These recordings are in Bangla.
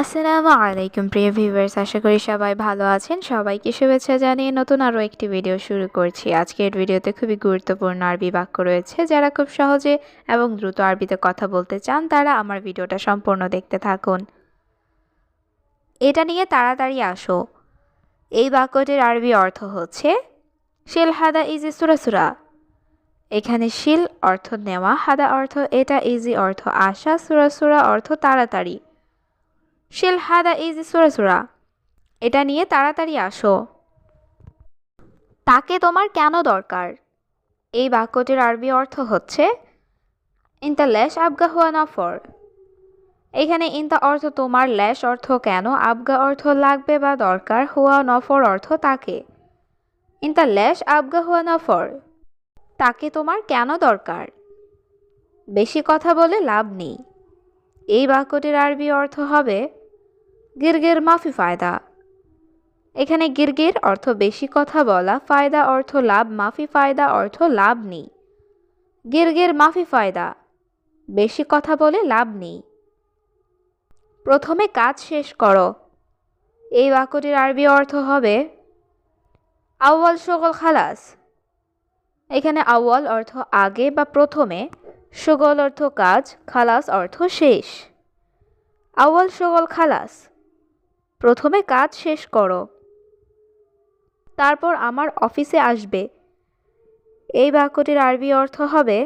আসসালামু আলাইকুম, প্রিয় ভিউয়ার্স আশা করি সবাই ভালো আছেন। সবাইকে শুভেচ্ছা জানিয়ে নতুন আরও একটি ভিডিও শুরু করছি। আজকের ভিডিওতে খুবই গুরুত্বপূর্ণ আরবি বাক্য রয়েছে। যারা খুব সহজে এবং দ্রুত আরবিতে কথা বলতে চান, তারা আমার ভিডিওটা সম্পূর্ণ দেখতে থাকুন। এটা নিয়ে তাড়াতাড়ি আসো। এই বাক্যটির আরবি অর্থ হচ্ছে, শিল হাদা ইজি সুরাসুরা এখানে শিল অর্থ নেওয়া, হাদা অর্থ এটা, ইজি অর্থ আসা সুরাসুরা অর্থ তাড়াতাড়ি। শিল হাদা ইজি সুরাসুরা এটা নিয়ে তাড়াতাড়ি আসো। তাকে তোমার কেন দরকার? এই বাক্যটির আরবি অর্থ হচ্ছে, ইন ইনতা ল্যাশ আবগা হুয়া নফর। এখানে ইন ইনতা অর্থ তোমার, ল্যাশ অর্থ কেন, আবগা অর্থ লাগবে বা দরকার, হুয়া নফর অর্থ তাকে। ইন ইনতা ল্যাশ আবগা হুয়া নফর। তাকে তোমার কেন দরকার? বেশি কথা বলে লাভ নেই। এই বাক্যটির আরবি অর্থ হবে গিরগির মাফি ফায়দা। এখানে গিরগির অর্থ বেশি কথা বলা, ফায়দা অর্থ লাভ, মাফি ফায়দা অর্থ লাভ নেই। গিরগির মাফি ফায়দা, বেশি কথা বলে লাভ নেই। প্রথমে কাজ শেষ করো। এই বাক্যটির আরবি অর্থ হবে, আউয়াল সকল খালাস। এখানে আউয়াল অর্থ আগে বা প্রথমে, সুগল অর্থ কাজ, খালাস অর্থ শেষ। আউয়াল সুগল খালাস। প্রথমে কাজ শেষ করো। তারপর আমার অফিসে আসবে। এই বাক্যটির আরবি অর্থ হবে,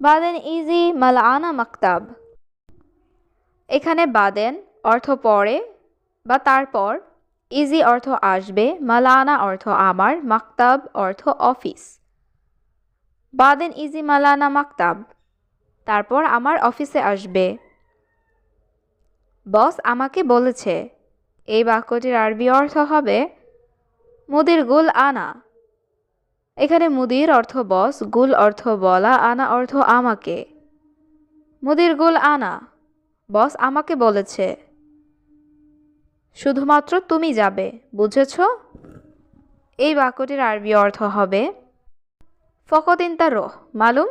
বাদেন ইজি মালানা মাকতাব। এখানে বাদেন অর্থ পরে বা তারপর, ইজি অর্থ আসবে, মালানা অর্থ আমার, মাকতাব অর্থ অফিস। বাদেন ইজি মালানা মাকতাব, তারপর আমার অফিসে আসবে। বস আমাকে বলেছে, এই বাক্যটির আরবি অর্থ হবে, মুদির গুল আনা। এখানে মুদির অর্থ বস, গুল অর্থ বলা, আনা অর্থ আমাকে। মুদির গুল আনা, বস আমাকে বলেছে, শুধুমাত্র তুমি যাবে, বুঝেছ? এই বাক্যটির আরবি অর্থ হবে ফকত ইন্তা রোহ, মালুম?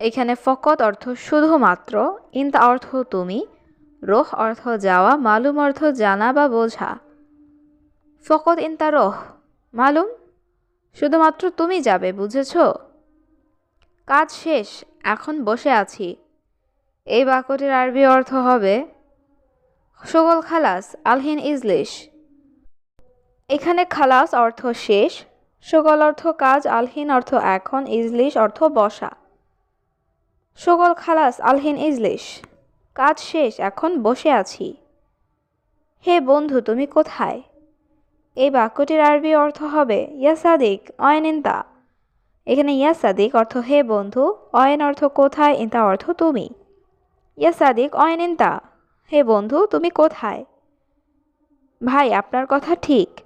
এখানে ফকত অর্থ, শুধুমাত্র। ইন্তা অর্থ, তুমি। রোহ অর্থ যাওয়া, মালুম অর্থ জানা বা বোঝা। ফকত ইন্তা রোহ, মালুম? শুধুমাত্র তুমি যাবে, বুঝেছ? কাজ শেষ, এখন বসে আছি। এই বাক্যটির আরবি অর্থ হবে, সগল খালাস, আলহিন ইজলিশ। এখানে খালাস অর্থ শেষ, সগল অর্থ কাজ, আলহিন অর্থ এখন, ইজলিশ অর্থ বসা। সগল খালাস, আলহিন ইজলিশ। কাজ শেষ, এখন বসে আছি। হে বন্ধু, তুমি কোথায়? এই বাক্যটির আরবি অর্থ হবে, ইয়া সাদিক, অয়ন ইন্তা। এখানে ইয়া সাদিক অর্থ, হে বন্ধু, অয়ন অর্থ কোথায়, ইন্তা অর্থ তুমি। ইয়া সাদিক, অয়ন ইন্তা। হে বন্ধু, তুমি কোথায়? ভাই, আপনার কথা ঠিক।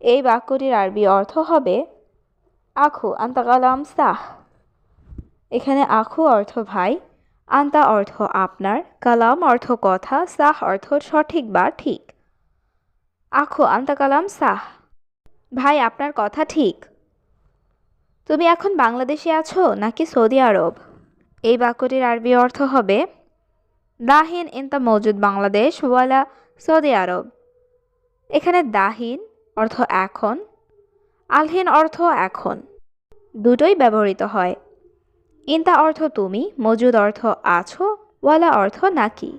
এই বাক্যটির আরবি অর্থ হবে, আখু আন্তাকালাম সাহ এখানে আখু অর্থ, ভাই আন্তা অর্থ আপনার, কালাম অর্থ কথা, সাহ অর্থ সঠিক বা ঠিক। আখো, আন্তা কালাম, সাহ। ভাই, আপনার কথা ঠিক। তুমি এখন বাংলাদেশে আছো নাকি সৌদি আরব? এই বাক্যটির আরবি অর্থ হবে, দাহিন ইন দ্য মজুদ বাংলাদেশ, ওয়ালা সৌদি আরব। এখানে দাহিন অর্থ এখন আলহিন অর্থ এখন দুটোই ব্যবহৃত হয়। ইন্তা অর্থ তুমি, মজুদ অর্থ আছো, ওয়ালা অর্থ নাকি?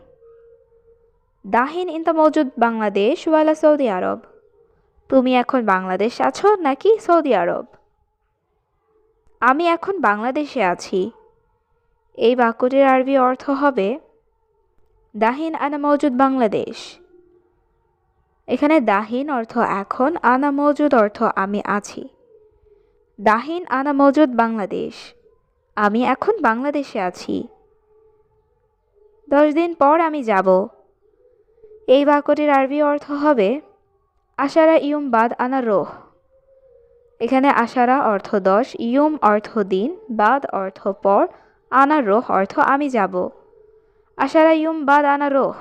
দাহিন ইন্তা মজুদ বাংলাদেশ, ওয়ালা সৌদি আরব। তুমি এখন বাংলাদেশ আছো নাকি সৌদি আরব? আমি এখন বাংলাদেশে আছি। এই বাক্যটির আরবি অর্থ হবে, দাহিন আনা মজুদ বাংলাদেশ। এখানে দাহিন অর্থ এখন, আনা মজুদ অর্থ আমি আছি। দাহিন আনা মজুদ বাংলাদেশ। আমি এখন বাংলাদেশে আছি। দশ দিন পর আমি যাব। এই বাক্যটির আরবি অর্থ হবে আশারা ইউম বাদ আনা রোহ। এখানে আশারা অর্থ দশ, ইয়ুম অর্থ দিন, বাদ অর্থ পর, আনা রোহ অর্থ আমি যাব। আশারা ইউম বাদ আনা রোহ,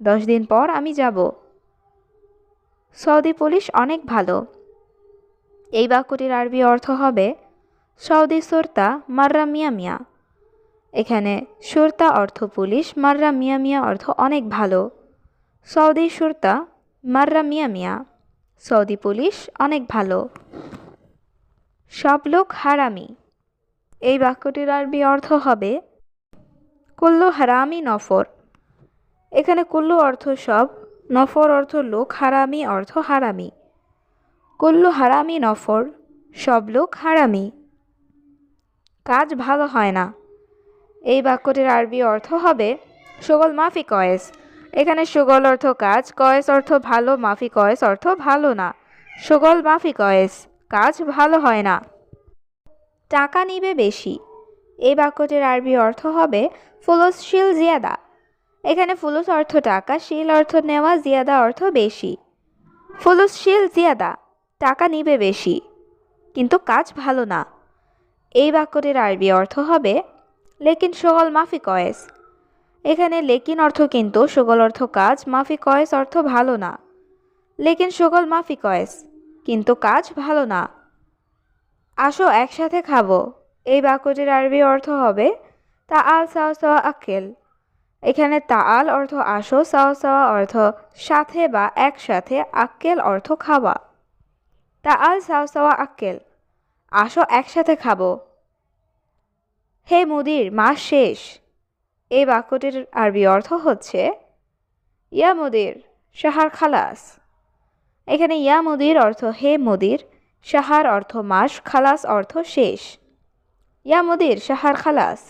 দশ দিন পর আমি যাব। সৌদি পুলিশ অনেক ভালো। এই বাক্যটির আরবি অর্থ হবে সৌদি সোরতা মাররা মিয়া মিয়া। এখানে সুরতা অর্থ পুলিশ, মাররা মিয়া মিয়া অর্থ অনেক ভালো। সৌদি সুরতা মাররা মিয়া মিয়া। সৌদি পুলিশ অনেক ভালো। সব লোক হারামি। এই বাক্যটির আরবি অর্থ হবে, কুল্লু হারামি নফর। এখানে কুল্লু অর্থ সব, নফর অর্থ লোক, হারামি অর্থ হারামি। কুল্লু হারামি নফর, সব লোক হারামি। কাজ ভালো হয় না। এই বাক্যটির আরবি অর্থ হবে সুগল মাফি কয়েস। এখানে সুগল অর্থ কাজ, কয়েস অর্থ ভালো, মাফি কয়েস অর্থ ভালো না। সুগল মাফি কয়েস, কাজ ভালো হয় না। টাকা নিবে বেশি। এই বাক্যটির আরবি অর্থ হবে ফুলুস শিল জিয়াদা। এখানে ফুলুস অর্থ টাকা, শিল অর্থ নেওয়া, জিয়াদা অর্থ বেশি। ফুলুস শিল জিয়াদা, টাকা নিবে বেশি, কিন্তু কাজ ভালো না। এই বাক্যটির আরবি অর্থ হবে, লেকিন সগল মাফি কয়েস। এখানে লেকিন অর্থ কিন্তু, সগল অর্থ কাজ, মাফি কয়েস অর্থ ভালো না। লেকিন সগল মাফি কয়েস, কিন্তু কাজ ভালো না। আসো একসাথে খাব। এই বাক্যটির আরবি অর্থ হবে তা আল সাওয়া সাওয়া আক্কেল এখানে তাআল অর্থ আসো সাওয়া সাওয়া অর্থ সাথে বা একসাথে আক্কেল অর্থ খাওয়া। তা আল সাওয়া সাওয়া আক্কেল আসো একসাথে খাব। হে মুদির, মাস শেষ। এই বাক্যটির আরবি অর্থ হচ্ছে, ইয়া মুদির সাহার খালাস। এখানে ইয়া মুদির অর্থ হে মুদির সাহার অর্থ মাস, খালাস অর্থ শেষ। ইয়া মুদির সাহার খালাস।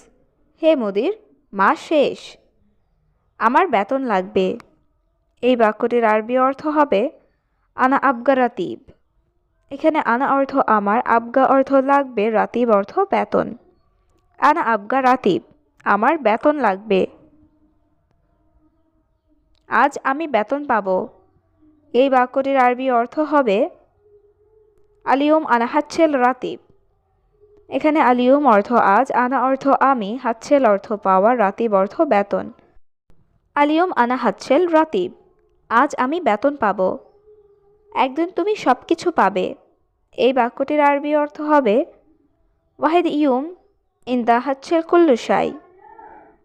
হে মুদির, মাস শেষ। আমার বেতন লাগবে। এই বাক্যটির আরবি অর্থ হবে, আনা আবগা রাতিব এখানে আনা অর্থ আমার, আবগা অর্থ লাগবে, রাতিব অর্থ বেতন। আনা আবগা, রাতিব, আমার বেতন লাগবে। আজ আমি বেতন পাব। এই বাক্যটির আরবি অর্থ হবে, আলিয়ম আনা হাচ্ছেল, রাতিব। এখানে আলিয়ম অর্থ আজ, আনা অর্থ আমি, হাচ্ছেল অর্থ পাওয়া, রাতিব অর্থ বেতন। আলিয়ম আনা হাচ্ছেল, রাতিব, আজ আমি বেতন পাবো। একদিন তুমি সব কিছু পাবে। এই বাক্যটির আরবি অর্থ হবে, ওয়াহেদ ইউম দা হাচ্ছেল কুল্লুসাই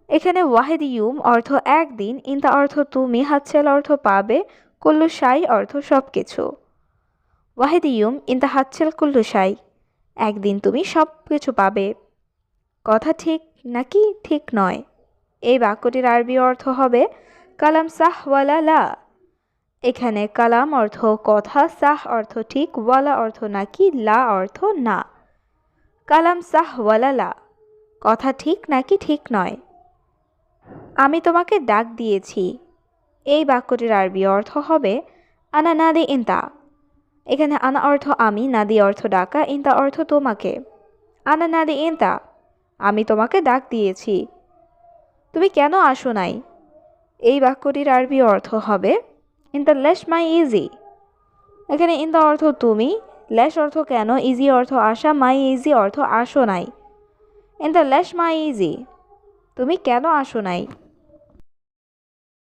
এখানে ওয়াহেদ ইউম অর্থ একদিন ইন্দা অর্থ তুমি হাচ্ছেল অর্থ পাবে কুল্লুসাই অর্থ সব কিছু ওয়াহেদ ইউম ইন্দা হাচ্ছেল কুল্লুসাই একদিন তুমি সব কিছু পাবে কথা ঠিক নাকি ঠিক নয়? এই বাক্যটির আরবি অর্থ হবে, কালাম সাহ ওয়ালা লা এখানে কালাম অর্থ কথা, সাহ অর্থ ঠিক, ওয়ালা অর্থ নাকি, লা অর্থ না। কালাম সাহ ওয়ালা লা, কথা ঠিক নাকি ঠিক নয়। আমি তোমাকে ডাক দিয়েছি, এই বাক্যটির আরবি অর্থ হবে, আনা নাদি ইন্তা। এখানে আনা অর্থ আমি, নাদি অর্থ ডাকা, ইন্তা অর্থ তোমাকে। আনা নাদি ইন্তা, আমি তোমাকে ডাক দিয়েছি। তুমি কেন আসো নাই? এই বাক্যটির আরবি অর্থ হবে ইন দ্য লেস মাই ইজি এখানে ইন দ্য অর্থ তুমি লেস অর্থ কেন ইজি অর্থ আসা মাই ইজি অর্থ আসো নাই। ইন দ্য লেস মাই ইজি তুমি কেন আসো নাই?